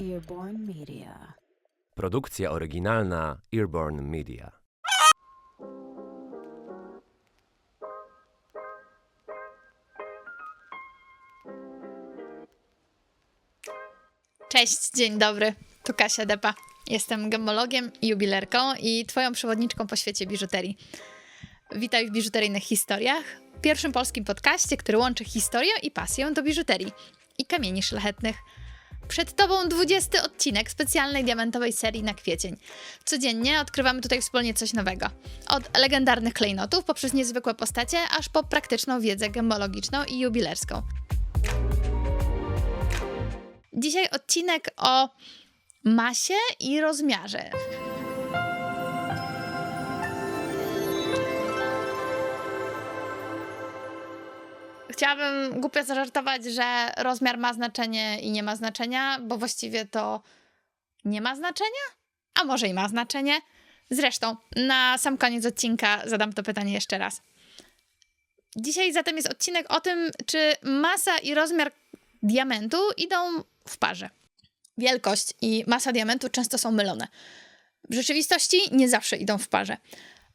Earborn Media. Produkcja oryginalna Earborn Media. Cześć, dzień dobry. Tu Kasia Depa. Jestem gemologiem i jubilerką i Twoją przewodniczką po świecie biżuterii. Witaj w biżuteryjnych historiach, pierwszym polskim podcaście, który łączy historię i pasję do biżuterii i kamieni szlachetnych. Przed Tobą 20 odcinek specjalnej diamentowej serii na kwiecień. Codziennie odkrywamy tutaj wspólnie coś nowego. Od legendarnych klejnotów poprzez niezwykłe postacie, aż po praktyczną wiedzę gemologiczną i jubilerską. Dzisiaj odcinek o masie i rozmiarze. Chciałabym głupio zażartować, że rozmiar ma znaczenie i nie ma znaczenia, bo właściwie to nie ma znaczenia? A może i ma znaczenie? Zresztą, na sam koniec odcinka zadam to pytanie jeszcze raz. Dzisiaj zatem jest odcinek o tym, czy masa i rozmiar diamentu idą w parze. Wielkość i masa diamentu często są mylone. W rzeczywistości nie zawsze idą w parze.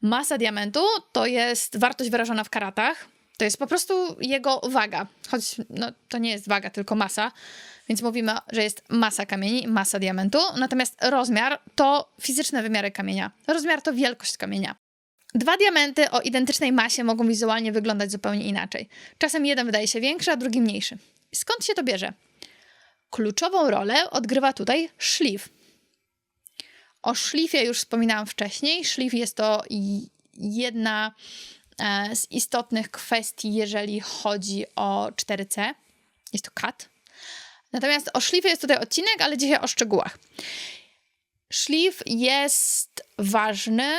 Masa diamentu to jest wartość wyrażona w karatach. To jest po prostu jego waga, choć no, to nie jest waga, tylko masa, więc mówimy, że jest masa kamieni, masa diamentu. Natomiast rozmiar to fizyczne wymiary kamienia. Rozmiar to wielkość kamienia. Dwa diamenty o identycznej masie mogą wizualnie wyglądać zupełnie inaczej. Czasem jeden wydaje się większy, a drugi mniejszy. Skąd się to bierze? Kluczową rolę odgrywa tutaj szlif. O szlifie już wspominałam wcześniej. Szlif jest to jedna z istotnych kwestii, jeżeli chodzi o 4C. Jest to kat. Natomiast o szlifie jest tutaj odcinek, ale dzisiaj o szczegółach. Szlif jest ważny,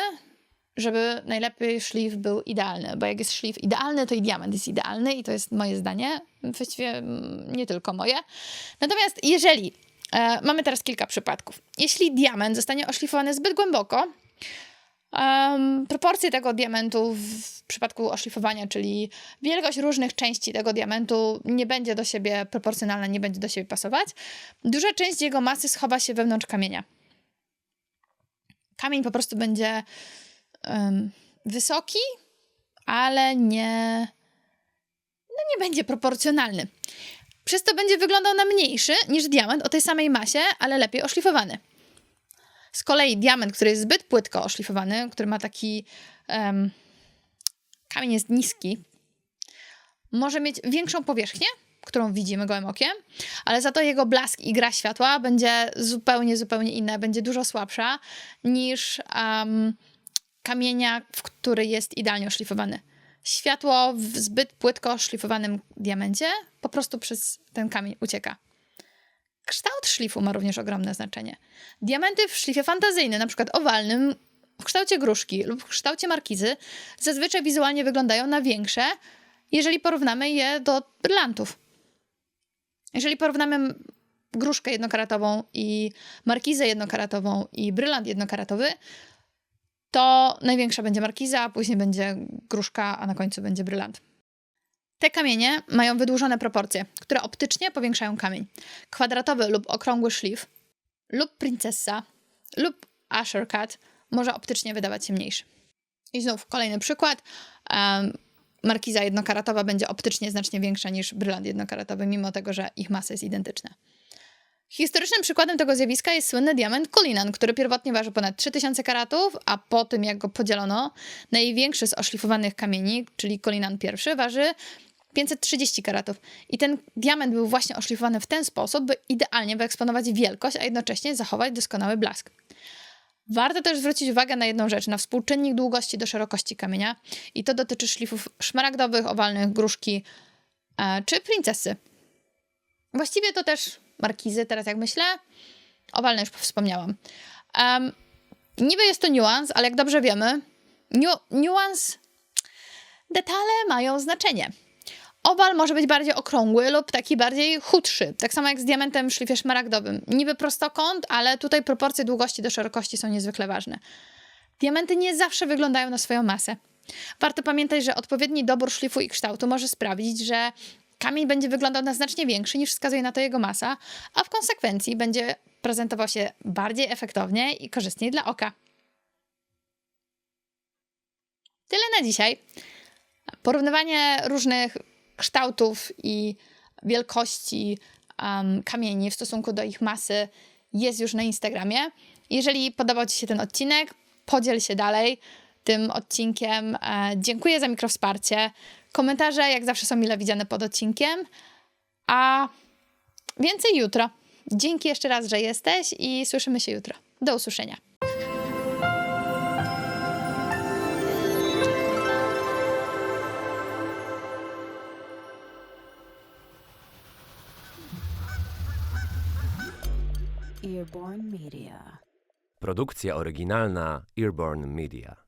żeby najlepiej szlif był idealny, bo jak jest szlif idealny, to i diament jest idealny i to jest moje zdanie, właściwie mm, nie tylko moje. Natomiast jeżeli, e, mamy teraz kilka przypadków, jeśli diament zostanie oszlifowany zbyt głęboko, em, proporcje tego diamentu w przypadku oszlifowania, czyli wielkość różnych części tego diamentu nie będzie do siebie proporcjonalna, nie będzie do siebie pasować, duża część jego masy schowa się wewnątrz kamienia. Kamień po prostu będzie em, wysoki, ale nie, no nie będzie proporcjonalny. Przez to będzie wyglądał na mniejszy niż diament o tej samej masie, ale lepiej oszlifowany. Z kolei diament, który jest zbyt płytko oszlifowany, który ma taki. em, kamień jest niski, może mieć większą powierzchnię, którą widzimy gołym okiem, ale za to jego blask i gra światła będzie zupełnie, zupełnie inna, będzie dużo słabsza niż em, kamienia, w który jest idealnie oszlifowany. Światło w zbyt płytko szlifowanym diamencie po prostu przez ten kamień ucieka. Kształt szlifu ma również ogromne znaczenie. Diamenty w szlifie fantazyjnym, na przykład owalnym, w kształcie gruszki lub w kształcie markizy, zazwyczaj wizualnie wyglądają na większe, jeżeli porównamy je do brylantów. Jeżeli porównamy gruszkę jednokaratową i markizę jednokaratową i brylant jednokaratowy, to największa będzie markiza, później będzie gruszka, a na końcu będzie brylant. Te kamienie mają wydłużone proporcje, które optycznie powiększają kamień. Kwadratowy lub okrągły szlif, lub princessa, lub Asher Cut może optycznie wydawać się mniejszy. I znów kolejny przykład. Um, markiza jednokaratowa będzie optycznie znacznie większa niż brylant jednokaratowy, mimo tego, że ich masa jest identyczna. Historycznym przykładem tego zjawiska jest słynny diament Cullinan, który pierwotnie ważył ponad 3000 karatów, a po tym jak go podzielono, największy z oszlifowanych kamieni, czyli Cullinan I, waży 530 karatów. I ten diament był właśnie oszlifowany w ten sposób, by idealnie wyeksponować wielkość, a jednocześnie zachować doskonały blask. Warto też zwrócić uwagę na jedną rzecz, na współczynnik długości do szerokości kamienia. I to dotyczy szlifów szmaragdowych, owalnych, gruszki e, czy princesy. Właściwie to też markizy, teraz jak myślę. Owalne już wspomniałam. Um, niby jest to niuans, ale jak dobrze wiemy, niu- niuans, detale mają znaczenie. Owal może być bardziej okrągły lub taki bardziej chudszy. Tak samo jak z diamentem w szlifie szmaragdowym. Niby prostokąt, ale tutaj proporcje długości do szerokości są niezwykle ważne. Diamenty nie zawsze wyglądają na swoją masę. Warto pamiętać, że odpowiedni dobór szlifu i kształtu może sprawić, że kamień będzie wyglądał na znacznie większy niż wskazuje na to jego masa, a w konsekwencji będzie prezentował się bardziej efektownie i korzystniej dla oka. Tyle na dzisiaj. Porównywanie różnych kształtów i wielkości em, kamieni w stosunku do ich masy jest już na Instagramie. Jeżeli podobał Ci się ten odcinek, podziel się dalej tym odcinkiem. E, dziękuję za mikrowsparcie. Komentarze, jak zawsze, są mile widziane pod odcinkiem. A więcej jutro. Dzięki jeszcze raz, że jesteś i słyszymy się jutro. Do usłyszenia. Earborn Media. Produkcja oryginalna Earborn Media.